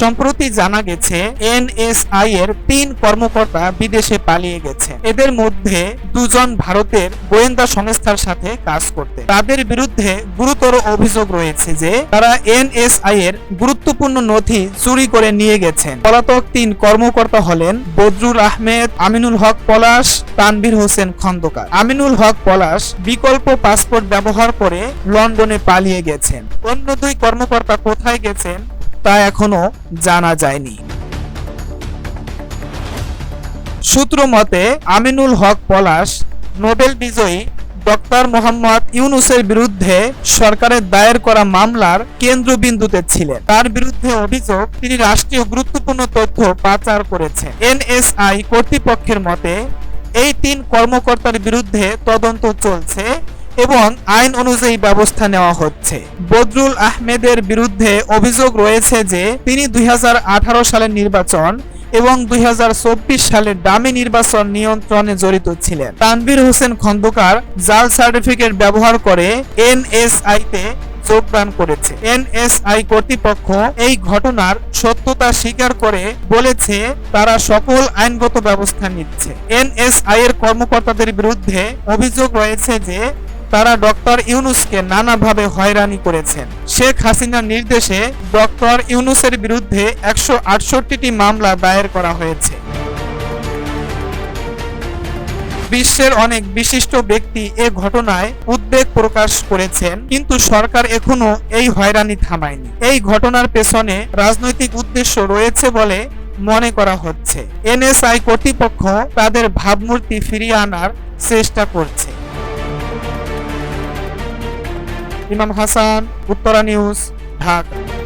সম্প্রতি জানা গেছে, এনএসআই এর তিন কর্মকর্তা বিদেশে পালিয়ে গেছে। এদের মধ্যে দুজন ভারতের গোয়েন্দা সংস্থার সাথে কাজ করতে। তাদের বিরুদ্ধে গুরুতর অভিযোগ রয়েছে যে, তারা এনএসআই এর গুরুত্বপূর্ণ নথি চুরি করে নিয়ে গেছেন। পলাতক তিন কর্মকর্তা হলেন বদরুল আহমেদ, আমিনুল হক পলাশ, তানভীর হোসেন খন্দকার। আমিনুল হক পলাশ বিকল্প পাসপোর্ট ব্যবহার করে লন্ডনে পালিয়ে গেছেন। অন্য দুই কর্মকর্তা কোথায় গেছেন? তা এখনও জানা যায়নি। সূত্র মতে, আমিনুল হক পলাশ, নোবেল বিজয়ী ডক্টর মোহাম্মদ ইউনুসের বিরুদ্ধে সরকারের দায়ের করা মামলার কেন্দ্রবিন্দুতে ছিলেন। তার বিরুদ্ধে অভিযোগ, তিনি রাষ্ট্রীয় গুরুত্বপূর্ণ তথ্য পাচার করেছেন। এনএসআই কর্তৃপক্ষের মতে, এই তিন কর্মকর্তার বিরুদ্ধে তদন্ত চলছে। এবং আইন অনুযায়ী ব্যবস্থা নেওয়া হচ্ছে। বদরুল আহমেদের বিরুদ্ধে অভিযোগ রয়েছে যে, তিনি দুই হাজার আঠারো সালের নির্বাচন এবং দুই হাজার চব্বিশ সালের দামি নির্বাচন নিয়ন্ত্রণে জড়িত ছিলেন। তানভীর হোসেন খন্দকার জাল সার্টিফিকেট ব্যবহার করে এনএসআই তে যোগদান করেছে। এনএসআই কর্তৃপক্ষ এই ঘটনার সত্যতা স্বীকার করে বলেছে, তারা সকল আইনগত ব্যবস্থা নিচ্ছে। এনএসআই এর কর্মকর্তাদের বিরুদ্ধে অভিযোগ রয়েছে যে তারা ডক্টর ইউনুসকে নানাভাবে হয়রানি করেছেন। শেখ হাসিনার নির্দেশে ডক্টর ইউনুসের বিরুদ্ধে একশো মামলা দায়ের করা হয়েছে। বিশ্বের অনেক বিশিষ্ট ব্যক্তি এ ঘটনায় উদ্বেগ প্রকাশ করেছেন, কিন্তু সরকার এখনও এই হয়রানি থামায়নি। এই ঘটনার পেছনে রাজনৈতিক উদ্দেশ্য রয়েছে বলে মনে করা হচ্ছে। এনএসআই কর্তৃপক্ষ তাদের ভাবমূর্তি ফিরিয়ে আনার চেষ্টা করছে। ইমাম হাসান উত্তরা নিউজ ঢাকা।